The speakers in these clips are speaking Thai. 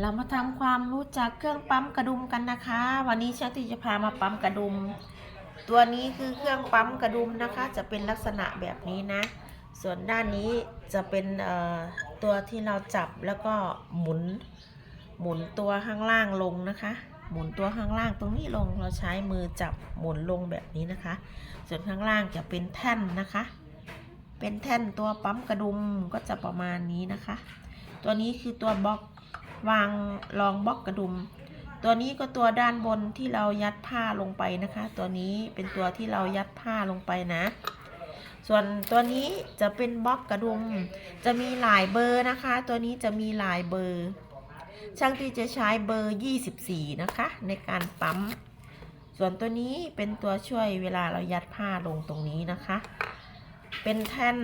เรามาทำความรู้จักเครื่องปั๊มกระดุมกันนะคะ วันนี้ชางที่จะพามาปั๊มกระดุม ตัวนี้คือเครื่องปั๊มกระดุมนะคะ จะเป็นลักษณะแบบนี้นะ ส่วนด้านนี้จะเป็นตัวที่เราจับแล้วก็หมุน หมุนตัวข้างล่างลงนะคะ หมุนตัวข้างล่างตรงนี้ลงเราใช้มือจับหมุนลงแบบนี้นะคะ ส่วนข้างล่างจะเป็นแท่นนะคะ เป็นแท่นตัวปั๊มกระดุมก็จะประมาณนี้นะคะ ตัวนี้คือตัวบล็อกวางรองบล็อกกระดุม ตัวนี้ก็ตัวด้านบนที่เรายัดผ้าลงไปนะคะ ตัวนี้เป็นตัวที่เรายัดผ้าลงไปนะ ส่วนตัวนี้จะเป็นบล็อกกระดุม จะมีหลายเบอร์นะคะ ตัวนี้จะมีหลายเบอร์ ช่างที่จะใช้เบอร์ 24 นะคะ ในการปั๊ม ส่วนตัวนี้เป็นตัวช่วยเวลาเรายัดผ้าลงตรงนี้นะคะ เป็นแท่น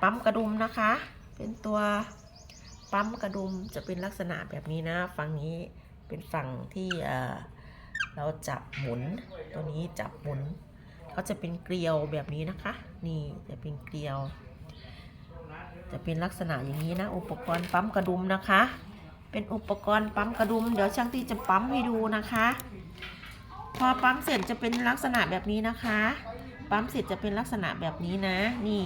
ปั๊มกระดุมนะคะ เป็นตัว ปั๊มกระดุมจะเป็นลักษณะแบบนี้นะ ฝั่งนี้เป็นฝั่งที่เราจับหมุน ตัวนี้จับหมุนเขาจะเป็นเกลียวแบบนี้นะคะ นี่จะเป็นเกลียว จะเป็นลักษณะอย่างนี้นะ อุปกรณ์ปั๊มกระดุมนะคะ เป็นอุปกรณ์ปั๊มกระดุม เดี๋ยวช่างที่จะปั๊มให้ดูนะคะ พอปั๊มเสร็จจะเป็นลักษณะแบบนี้นะคะ ปั๊มเสร็จจะเป็นลักษณะแบบนี้นะ นี่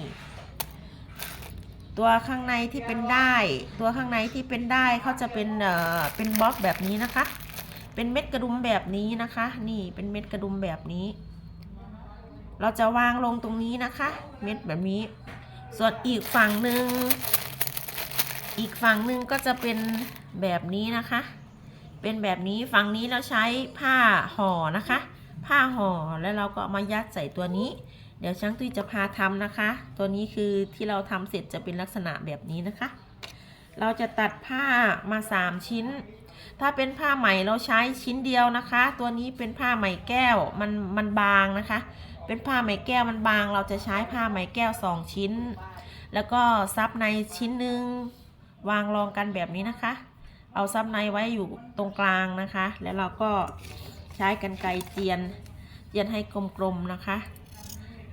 ตัวข้างในที่เป็นได้ ตัวข้างในที่เป็นได้เขาจะเป็นเอ่อเป็นบล็อกแบบนี้นะคะ เป็นเม็ดกระดุมแบบนี้นะคะ นี่เป็นเม็ดกระดุมแบบนี้ เราจะวางลงตรงนี้นะคะ เม็ดแบบนี้ ส่วนอีกฝั่งหนึ่งอีกฝั่งหนึ่งก็จะเป็นแบบนี้นะคะ เป็นแบบนี้ฝั่งนี้เราใช้ผ้าห่อนะคะ ผ้าห่อแล้วเราก็มายัดใส่ตัวนี้ ดี๋ยวช่างตุ้ยจะพาทำนะคะ ตัวนี้คือที่เราทำเสร็จจะเป็นลักษณะแบบนี้นะคะ เราจะตัดผ้ามา 3 ชิ้น ถ้าเป็นผ้าไหมเราใช้ชิ้นเดียวนะคะ ตัวนี้เป็นผ้าไหมแก้วมันมันบางนะคะ เป็นผ้าไหมแก้วมันบาง เราจะใช้ผ้าไหมแก้ว 2 ชิ้น แล้วก็ซับในชิ้นหนึ่งวางรองกันแบบนี้นะคะ เอาซับในไว้อยู่ตรงกลางนะคะ แล้วเราก็ใช้กันไกรเจียนเจียนให้กลมๆนะคะ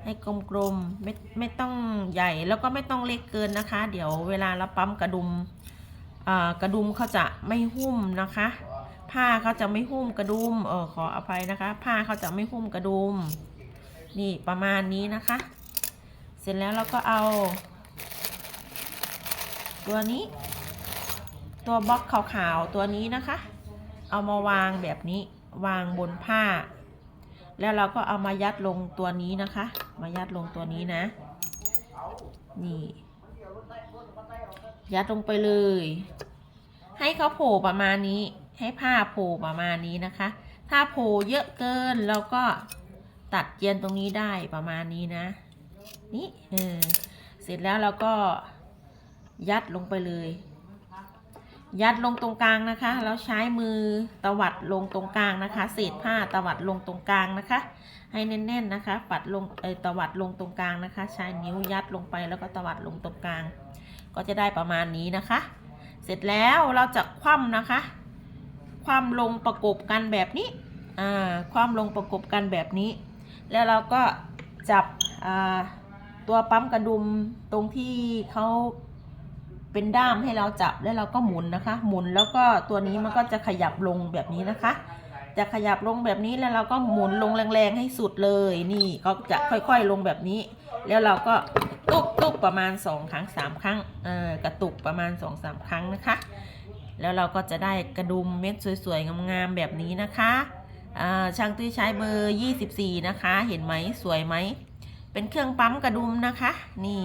ให้กลมๆไม่ไม่ต้องใหญ่แล้วก็ไม่ต้องเล็กเกินนะคะ เดี๋ยวเวลาเราปั๊มกระดุมอ่ากระดุมเขาจะไม่หุ้มนะคะ ผ้าเขาจะไม่หุ้มกระดุมเออขออภัยนะคะ ผ้าเขาจะไม่หุ้มกระดุมนี่ประมาณนี้นะคะ เสร็จแล้วเราก็เอา ตัวนี้ ตัวบล็อกขาวๆตัวนี้นะคะ เอามาวางแบบนี้วางบนผ้า แล้วเราก็เอามายัดลงตัวนี้นะคะ มายัดลงตัวนี้นะ นี่ ยัดลงไปเลย ให้เขาโผล่ประมาณนี้ ให้ผ้าโผล่ประมาณนี้นะคะ ถ้าโผล่เยอะเกินเราก็ตัดเจียนตรงนี้ได้ประมาณนี้นะ นี่เออเสร็จแล้วเราก็ยัดลงไปเลย ยัดลงตรงกลางนะคะ แล้วใช้มือตวัดลงตรงกลางนะคะ เศษผ้าตวัดลงตรงกลางนะคะ ให้แน่นๆนะคะปัดลงเออตวัดลงตรงกลางนะคะ ใช้นิ้วยัดลงไปแล้วก็ตวัดลงตรงกลาง ก็จะได้ประมาณนี้นะคะ เสร็จแล้วเราจะคว่ำนะคะ คว่ำลงประกบกันแบบนี้อ่าคว่ำลงประกบกันแบบนี้ แล้วเราก็จับอ่าตัวปั๊มกระดุมตรงที่เขา เป็นด้ามให้เราจับแล้วเราก็หมุนนะคะ หมุนแล้วก็ตัวนี้มันก็จะขยับลงแบบนี้นะคะ จะขยับลงแบบนี้แล้วเราก็หมุนลงแรงๆให้สุดเลยนี่ก็จะค่อยๆลงแบบนี้ แล้วเราก็ตุกตุกประมาณ2ครั้ง3 ครั้งเออกระตุกประมาณ 2-3สามครั้งนะคะ แล้วเราก็จะได้กระดุมเม็ดสวยๆงามๆแบบนี้นะคะอ่าช่างตุ้ยใช้เบอร์ 24 นะคะ เห็นไหมสวยไหม เป็นเครื่องปั๊มกระดุมนะคะ นี่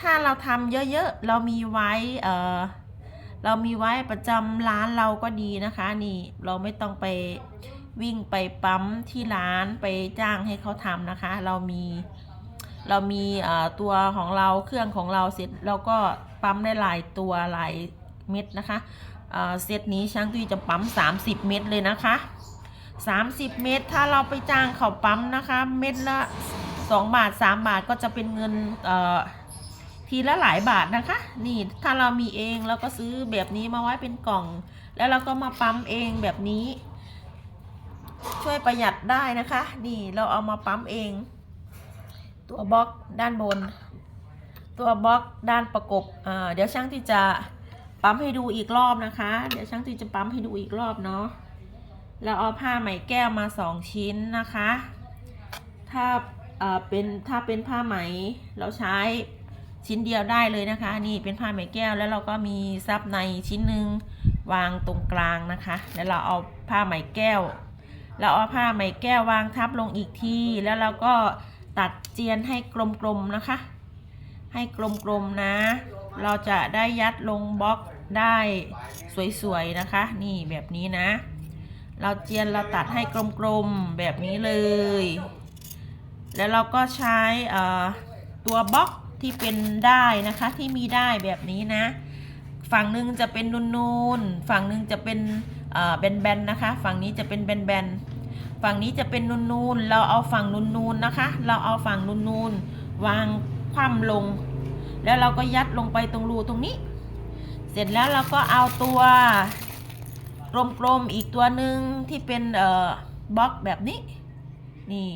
ถ้าเราทำเยอะๆ เรามีไว้เออเรามีไว้ประจำร้านเราก็ดีนะคะนี่เราไม่ต้องไปวิ่งไปปั๊มที่ร้านไปจ้างให้เขาทำนะคะ เรามีเรามีเอ่อตัวของเราเครื่องของเราเสร็จเราก็ปั๊มได้หลายตัวหลายเม็ดนะคะเซตนี้ช่างตุ้ยจะปั๊ม 30 เม็ดเลยนะคะ 30 เม็ดถ้าเราไปจ้างเขาปั๊มนะคะ เม็ดละ 2 บาท 3 บาทก็จะเป็นเงินเอ่อ ทีละหลายบาทนะคะ นี่ถ้าเรามีเองเราก็ซื้อแบบนี้มาไว้เป็นกล่อง แล้วเราก็มาปั๊มเองแบบนี้ ช่วยประหยัดได้นะคะ นี่เราเอามาปั๊มเอง ตัวบล็อกด้านบน ตัวบล็อกด้านประกบอ่าเดี๋ยวช่างที่จะปั๊มให้ดูอีกรอบนะคะ เดี๋ยวช่างตีจะปั๊มให้ดูอีกรอบเนาะเราเอาผ้าไหมแก้วมาสองชิ้นนะคะ ถ้าเอ่อเป็นถ้าเป็นผ้าไหมเราใช้ ชิ้นเดียวได้เลยนะคะ นี่เป็นผ้าไหมแก้วแล้วเราก็มีซับในชิ้นหนึ่งวางตรงกลางนะคะ แล้วเราเอาผ้าไหมแก้ว เราเอาผ้าไหมแก้ววางทับลงอีกทีแล้วเราก็ตัดเจียนให้กลมๆนะคะ ให้กลมๆนะ เราจะได้ยัดลงบล็อกได้สวยๆนะคะ นี่แบบนี้นะ เราเจียนเราตัดให้กลมๆแบบนี้เลย แล้วเราก็ใช้ตัวบล็อก ที่เป็นได้นะคะที่มีได้แบบนี้นะ ฝั่งหนึ่งจะเป็นนูนๆฝั่งหนึ่งจะเป็นแบนๆนะคะ ฝั่งนี้จะเป็นแบนๆฝั่งนี้จะเป็นนูนๆเราเอาฝั่งนูนๆนะคะ เราเอาฝั่งนูนๆวางคว่ำลง แล้วเราก็ยัดลงไปตรงรูตรงนี้ เสร็จแล้วเราก็เอาตัวกลมๆอีกตัวหนึ่งที่เป็นเอ่อบล็อกแบบนี้นี่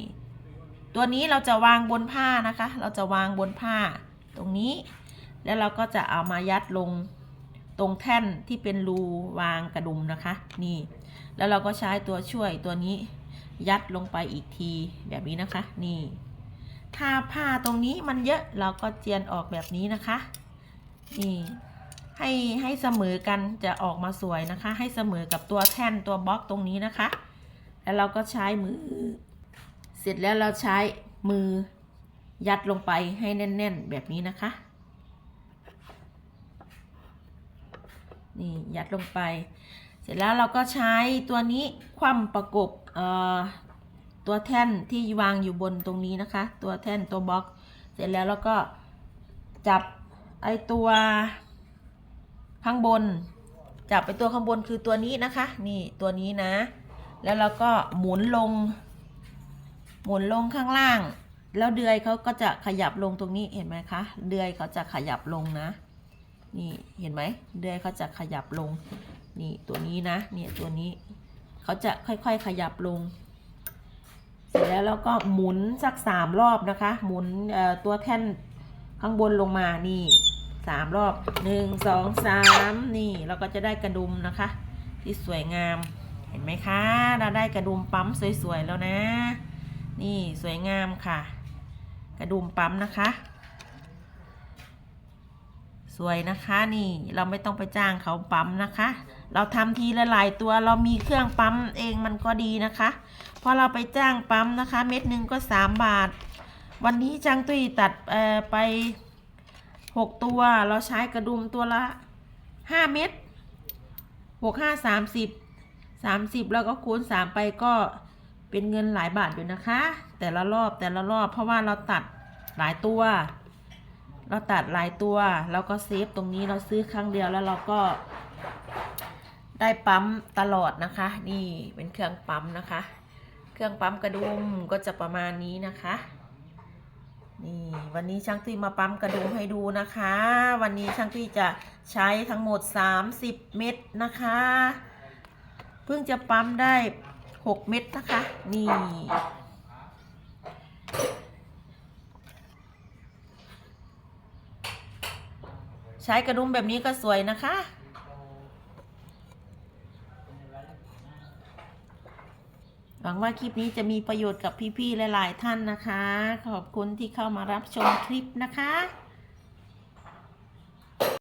ตัวนี้เราจะวางบนผ้านะคะ เราจะวางบนผ้าตรงนี้ แล้วเราก็จะเอามายัดลงตรงแท่นที่เป็นรูวางกระดุมนะคะ นี่ แล้วเราก็ใช้ตัวช่วยตัวนี้ยัดลงไปอีกทีแบบนี้นะคะ นี่ ถ้าผ้าตรงนี้มันเยอะเราก็เจียนออกแบบนี้นะคะ นี่ให้ให้เสมอกันจะออกมาสวยนะคะ ให้เสมอกับตัวแท่นตัวบล็อกตรงนี้นะคะ แล้วเราก็ใช้มือ เสร็จแล้วเราใช้มือยัดลงไปให้แน่น ๆ แบบนี้นะคะ นี่ยัดลงไป เสร็จแล้วเราก็ใช้ตัวนี้คว่ำประกบตัวแท่นที่วางอยู่บนตรงนี้นะคะ ตัวแท่นตัวบล็อก เสร็จแล้วเราก็จับไอตัวข้างบน จับไปตัวข้างบนคือตัวนี้นะคะ นี่ตัวนี้นะ แล้วเราก็หมุนลง หมุนลงข้างล่าง แล้วเดือยเขาก็จะขยับลงตรงนี้เห็นไหมคะ เดือยเขาจะขยับลงนะ นี่เห็นไหม เดือยเขาจะขยับลง นี่ตัวนี้นะ เนี่ยตัวนี้เขาจะค่อยๆขยับลง เสร็จแล้วเราก็หมุนสักสามรอบนะคะ หมุนตัวแท่นข้างบนลงมา นี่สามรอบหนึ่งสองสามนี่เราก็จะได้กระดุมนะคะ ที่สวยงาม เห็นไหมคะ เราได้กระดุมปั๊มสวยๆแล้วนะ นี่สวยงามค่ะ กระดุมปั๊มนะคะ สวยนะคะนี่เราไม่ต้องไปจ้างเขาปั๊มนะคะ เราทำทีละหลายตัวเรามีเครื่องปั๊มเองมันก็ดีนะคะ พอเราไปจ้างปั๊มนะคะ เม็ดหนึ่งก็สามบาท วันนี้จังตุ้ยตัดไปหกตัวเราใช้กระดุมตัวละห้าเม็ดหกห้าสามสิบสามสิบแล้วก็คูณสามไปก็ เป็นเงินหลายบาทอยู่นะคะ แต่ละรอบแต่ละรอบเพราะว่าเราตัดหลายตัว เราตัดหลายตัวแล้วก็เซฟตรงนี้เราซื้อครั้งเดียวแล้วเราก็ ได้ปั๊มตลอดนะคะ นี่เป็นเครื่องปั๊มนะคะ เครื่องปั๊มกระดุมก็จะประมาณนี้นะคะนี่วันนี้ช่างตุ้มาปั๊มกระดุมให้ดูนะคะ วันนี้ช่างตุ้จะใช้ทั้งหมด 30 เม็ดนะคะ เพิ่งจะปั๊มได้ 6เม็ดนะคะ นี่ ใช้กระดุมแบบนี้ก็สวยนะคะหวังว่าคลิปนี้จะมีประโยชน์กับพี่ๆหลายๆท่านนะคะ ขอบคุณที่เข้ามารับชมคลิปนะคะ